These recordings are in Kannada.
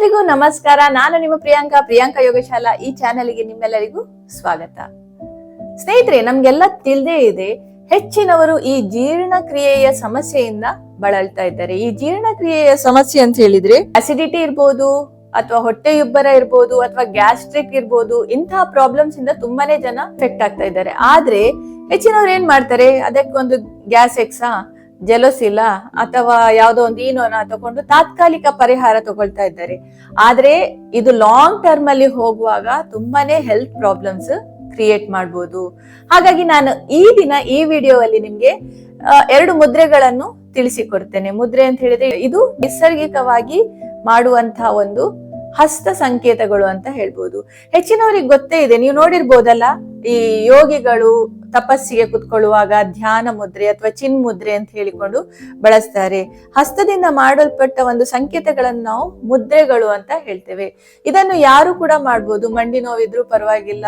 ಎಲ್ಲರಿಗೂ ನಮಸ್ಕಾರ. ನಾನು ನಿಮ್ಮ ಪ್ರಿಯಾಂಕಾ ಪ್ರಿಯಾಂಕಾ ಯೋಗಶಾಲಾ. ಈ ಚಾನೆಲ್ಗೆ ನಿಮ್ಮೆಲ್ಲರಿಗೂ ಸ್ವಾಗತ. ಸ್ನೇಹಿತರೆ, ನಮ್ಗೆಲ್ಲ ತಿಳಿದೇ ಇದೆ, ಹೆಚ್ಚಿನವರು ಈ ಜೀರ್ಣಕ್ರಿಯೆಯ ಸಮಸ್ಯೆಯಿಂದ ಬಳಲ್ತಾ ಇದ್ದಾರೆ. ಈ ಜೀರ್ಣಕ್ರಿಯೆಯ ಸಮಸ್ಯೆ ಅಂತ ಹೇಳಿದ್ರೆ ಅಸಿಡಿಟಿ ಇರ್ಬೋದು, ಅಥವಾ ಹೊಟ್ಟೆಯುಬ್ಬರ ಇರ್ಬೋದು, ಅಥವಾ ಗ್ಯಾಸ್ಟ್ರಿಕ್ ಇರ್ಬೋದು ಇಂತಹ ಪ್ರಾಬ್ಲಮ್ಸ್ ಇಂದ ತುಂಬಾನೇ ಜನ ಎಫೆಕ್ಟ್ ಆಗ್ತಾ ಇದ್ದಾರೆ. ಆದ್ರೆ, ಹೆಚ್ಚಿನವ್ರು ಏನ್ ಮಾಡ್ತಾರೆ? ಅದಕ್ಕೊಂದು ಗ್ಯಾಸ್ ಎಕ್ಸಾ ಜೆಲೋಸಿಲ ಅಥವಾ ಯಾವುದೋ ಒಂದು ಏನೋನ ತಗೊಂಡು ತಾತ್ಕಾಲಿಕ ಪರಿಹಾರ ತಗೊಳ್ತಾ ಇದ್ದಾರೆ. ಆದ್ರೆ ಇದು ಲಾಂಗ್ ಟರ್ಮ್ ಅಲ್ಲಿ ಹೋಗುವಾಗ ತುಂಬಾನೇ ಹೆಲ್ತ್ ಪ್ರಾಬ್ಲಮ್ಸ್ ಕ್ರಿಯೇಟ್ ಮಾಡ್ಬೋದು. ಹಾಗಾಗಿ ನಾನು ಈ ದಿನ ಈ ವಿಡಿಯೋ ಅಲ್ಲಿ ನಿಮ್ಗೆ ಎರಡು ಮುದ್ರೆಗಳನ್ನು ತಿಳಿಸಿಕೊಡ್ತೇನೆ. ಮುದ್ರೆ ಅಂತ ಹೇಳಿದ್ರೆ ಇದು ನೈಸರ್ಗಿಕವಾಗಿ ಮಾಡುವಂತಹ ಒಂದು ಹಸ್ತ ಸಂಕೇತಗಳು ಅಂತ ಹೇಳ್ಬೋದು. ಹೆಚ್ಚಿನವರಿಗೆ ಗೊತ್ತೇ ಇದೆ ನೀವು ನೋಡಿರ್ಬೋದಲ್ಲ ಈ ಯೋಗಿಗಳು ತಪಸ್ಸಿಗೆ ಕುತ್ಕೊಳ್ಳುವಾಗ ಧ್ಯಾನ ಮುದ್ರೆ ಅಥವಾ ಚಿನ್ ಮುದ್ರೆ ಅಂತ ಹೇಳಿಕೊಂಡು ಬಳಸ್ತಾರೆ. ಹಸ್ತದಿಂದ ಮಾಡಲ್ಪಟ್ಟ ಒಂದು ಸಂಕೇತಗಳನ್ನು ನಾವು ಮುದ್ರೆಗಳು ಅಂತ ಹೇಳ್ತೇವೆ. ಇದನ್ನು ಯಾರು ಕೂಡ ಮಾಡ್ಬೋದು. ಮಂಡಿ ನೋವಿದ್ರು ಪರವಾಗಿಲ್ಲ,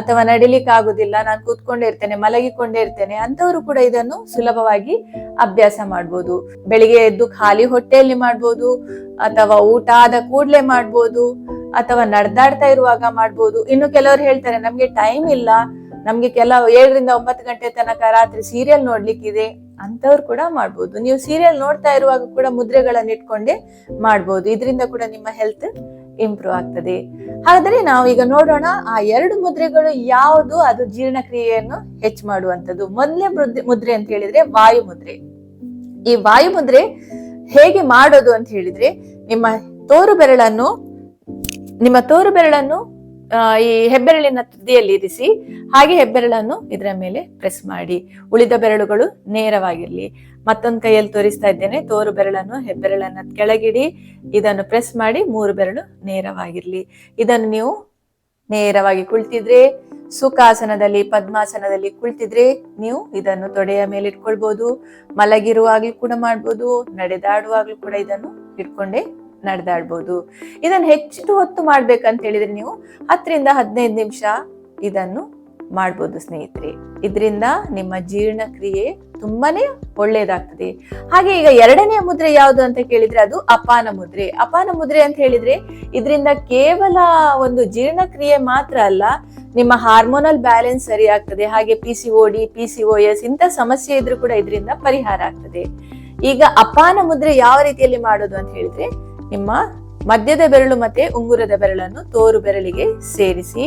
ಅಥವಾ ನಡಿಲಿಕ್ಕೆ ಆಗುದಿಲ್ಲ ನಾನು ಕೂತ್ಕೊಂಡೇ ಇರ್ತೇನೆ, ಮಲಗಿಕೊಂಡೇ ಇರ್ತೇನೆ ಅಂತವರು ಕೂಡ ಇದನ್ನು ಸುಲಭವಾಗಿ ಅಭ್ಯಾಸ ಮಾಡ್ಬೋದು. ಬೆಳಿಗ್ಗೆ ಎದ್ದು ಖಾಲಿ ಹೊಟ್ಟೆಯಲ್ಲಿ ಮಾಡ್ಬೋದು, ಅಥವಾ ಊಟ ಆದ ಕೂಡ್ಲೆ ಮಾಡ್ಬೋದು, ಅಥವಾ ನಡೆದಾಡ್ತಾ ಇರುವಾಗ ಮಾಡ್ಬೋದು. ಇನ್ನು ಕೆಲವರು ಹೇಳ್ತಾರೆ, ನಮ್ಗೆ ಟೈಮ್ ಇಲ್ಲ ನಮ್ಗೆ ಕೆಲವು ಏಳರಿಂದ ಒಂಬತ್ತು ಗಂಟೆ ತನಕ ರಾತ್ರಿ ಸೀರಿಯಲ್ ನೋಡ್ಲಿಕ್ಕಿದೆ ಅಂತವ್ರು ಕೂಡ ಮಾಡ್ಬೋದು. ನೀವು ಸೀರಿಯಲ್ ನೋಡ್ತಾ ಇರುವಾಗ ಕೂಡ ಮುದ್ರೆಗಳನ್ನ ಇಟ್ಕೊಂಡೆ ಮಾಡ್ಬೋದು. ಇದರಿಂದ ಕೂಡ ನಿಮ್ಮ ಹೆಲ್ತ್ ಇಂಪ್ರೂವ್ ಆಗ್ತದೆ. ಹಾಗಾದ್ರೆ ನಾವು ಈಗ ನೋಡೋಣ ಆ ಎರಡು ಮುದ್ರೆಗಳು ಯಾವುದು, ಅದು ಜೀರ್ಣಕ್ರಿಯೆಯನ್ನು ಹೆಚ್ಚು ಮಾಡುವಂಥದ್ದು. ಮೊದಲನೇ ಮುದ್ರೆ ಮುದ್ರೆ ಅಂತ ಹೇಳಿದ್ರೆ ವಾಯು ಮುದ್ರೆ. ಈ ವಾಯು ಮುದ್ರೆ ಹೇಗೆ ಮಾಡೋದು ಅಂತ ಹೇಳಿದ್ರೆ ನಿಮ್ಮ ತೋರು ಬೆರಳನ್ನು ನಿಮ್ಮ ತೋರು ಬೆರಳನ್ನು ಈ ಹೆಬ್ಬೆರಳಿನ ತುದಿಯಲ್ಲಿ ಇರಿಸಿ, ಹಾಗೆ ಹೆಬ್ಬೆರಳನ್ನು ಇದರ ಮೇಲೆ ಪ್ರೆಸ್ ಮಾಡಿ. ಉಳಿದ ಬೆರಳುಗಳು ನೇರವಾಗಿರ್ಲಿ. ಮತ್ತೊಂದು ಕೈಯಲ್ಲಿ ತೋರಿಸ್ತಾ ಇದ್ದೇನೆ, ತೋರು ಬೆರಳನ್ನು ಹೆಬ್ಬೆರಳನ್ನ ಕೆಳಗಿಡಿ, ಇದನ್ನು ಪ್ರೆಸ್ ಮಾಡಿ, ಮೂರು ಬೆರಳು ನೇರವಾಗಿರ್ಲಿ. ಇದನ್ನು ನೀವು ನೇರವಾಗಿ ಕುಳಿತಿದ್ರೆ, ಸುಖಾಸನದಲ್ಲಿ, ಪದ್ಮಾಸನದಲ್ಲಿ ಕುಳಿತಿದ್ರೆ ನೀವು ಇದನ್ನು ತೊಡೆಯ ಮೇಲೆ ಇಟ್ಕೊಳ್ಬಹುದು ಮಲಗಿರುವಾಗ್ಲೂ ಕೂಡ ಮಾಡ್ಬೋದು, ನಡೆದಾಡುವಾಗ್ಲೂ ಕೂಡ ಇದನ್ನು ಇಟ್ಕೊಂಡೇ ನಡೆದಾಡ್ಬೋದು. ಇದನ್ನು ಹೆಚ್ಚು ಹೊತ್ತು ಮಾಡ್ಬೇಕಂತ ಹೇಳಿದ್ರೆ ನೀವು ಹತ್ತರಿಂದ ಹದಿನೈದು ನಿಮಿಷ ಇದನ್ನು ಮಾಡ್ಬೋದು ಸ್ನೇಹಿತರೆ. ಇದರಿಂದ ನಿಮ್ಮ ಜೀರ್ಣಕ್ರಿಯೆ ತುಂಬಾನೇ ಒಳ್ಳೇದಾಗ್ತದೆ. ಹಾಗೆ ಈಗ ಎರಡನೇ ಮುದ್ರೆ ಯಾವುದು ಅಂತ ಕೇಳಿದ್ರೆ ಅದು ಅಪಾನ ಮುದ್ರೆ. ಅಪಾನ ಮುದ್ರೆ ಅಂತ ಹೇಳಿದ್ರೆ ಇದರಿಂದ ಕೇವಲ ಒಂದು ಜೀರ್ಣಕ್ರಿಯೆ ಮಾತ್ರ ಅಲ್ಲ, ನಿಮ್ಮ ಹಾರ್ಮೋನಲ್ ಬ್ಯಾಲೆನ್ಸ್ ಸರಿ ಆಗ್ತದೆ. ಹಾಗೆ P C D P C O S ಇಂಥ ಸಮಸ್ಯೆ ಇದ್ರೂ ಕೂಡ ಇದರಿಂದ ಪರಿಹಾರ ಆಗ್ತದೆ. ಈಗ ಅಪಾನ ಮುದ್ರೆ ಯಾವ ರೀತಿಯಲ್ಲಿ ಮಾಡೋದು ಅಂತ ಹೇಳಿದ್ರೆ ನಿಮ್ಮ ಮಧ್ಯದ ಬೆರಳು ಮತ್ತೆ ಉಂಗುರದ ಬೆರಳನ್ನು ತೋರು ಬೆರಳಿಗೆ ಸೇರಿಸಿ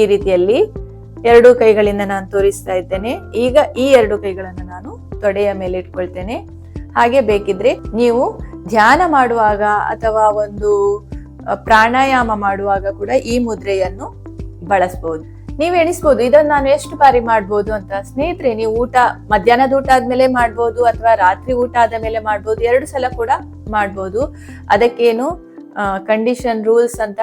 ಈ ರೀತಿಯಲ್ಲಿ ಎರಡು ಕೈಗಳಿಂದ ನಾನು ತೋರಿಸ್ತಾ ಇದ್ದೇನೆ. ಈಗ ಈ ಎರಡು ಕೈಗಳನ್ನು ನಾನು ತೊಡೆಯ ಮೇಲೆ ಇಟ್ಕೊಳ್ತೇನೆ. ಹಾಗೆ ಬೇಕಿದ್ರೆ ನೀವು ಧ್ಯಾನ ಮಾಡುವಾಗ ಅಥವಾ ಒಂದು ಪ್ರಾಣಾಯಾಮ ಮಾಡುವಾಗ ಕೂಡ ಈ ಮುದ್ರೆಯನ್ನು ಬಳಸಬಹುದು ನೀವು ಎಣಿಸ್ಬೋದು, ಇದನ್ನ ನಾನು ಎಷ್ಟು ಬಾರಿ ಮಾಡ್ಬೋದು ಅಂತ. ಸ್ನೇಹಿತರೆ, ನೀವು ಊಟ ಮಧ್ಯಾಹ್ನದ ಊಟ ಆದ್ಮೇಲೆ ಮಾಡ್ಬೋದು ಅಥವಾ ರಾತ್ರಿ ಊಟ ಆದ ಮೇಲೆ ಮಾಡ್ಬೋದು, ಎರಡು ಸಲ ಕೂಡ ಮಾಡ್ಬೋದು. ಅದಕ್ಕೇನು ಕಂಡೀಷನ್ ರೂಲ್ಸ್ ಅಂತ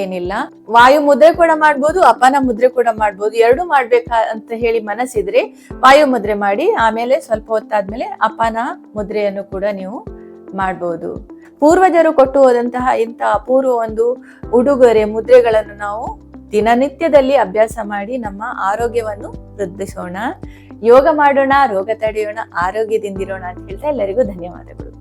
ಏನಿಲ್ಲ. ವಾಯು ಮುದ್ರೆ ಕೂಡ ಮಾಡ್ಬೋದು, ಅಪಾನ ಮುದ್ರೆ ಕೂಡ ಮಾಡ್ಬೋದು. ಎರಡು ಮಾಡ್ಬೇಕಾ ಅಂತ ಹೇಳಿ ಮನಸ್ಸಿದ್ರೆ ವಾಯು ಮುದ್ರೆ ಮಾಡಿ, ಆಮೇಲೆ ಸ್ವಲ್ಪ ಹೊತ್ತಾದ್ಮೇಲೆ ಅಪಾನ ಮುದ್ರೆಯನ್ನು ಕೂಡ ನೀವು ಮಾಡ್ಬೋದು. ಪೂರ್ವಜರು ಕೊಟ್ಟು ಹೋದಂತಹ ಇಂಥ ಅಪೂರ್ವ ಒಂದು ಉಡುಗೊರೆ, ಮುದ್ರೆಗಳನ್ನು ನಾವು ದಿನನಿತ್ಯದಲ್ಲಿ ಅಭ್ಯಾಸ ಮಾಡಿ ನಮ್ಮ ಆರೋಗ್ಯವನ್ನು ವೃದ್ಧಿಸೋಣ. ಯೋಗ ಮಾಡೋಣ, ರೋಗ ತಡೆಯೋಣ, ಆರೋಗ್ಯದಿಂದಿರೋಣ ಅಂತ ಹೇಳ್ತಾ ಎಲ್ಲರಿಗೂ ಧನ್ಯವಾದಗಳು.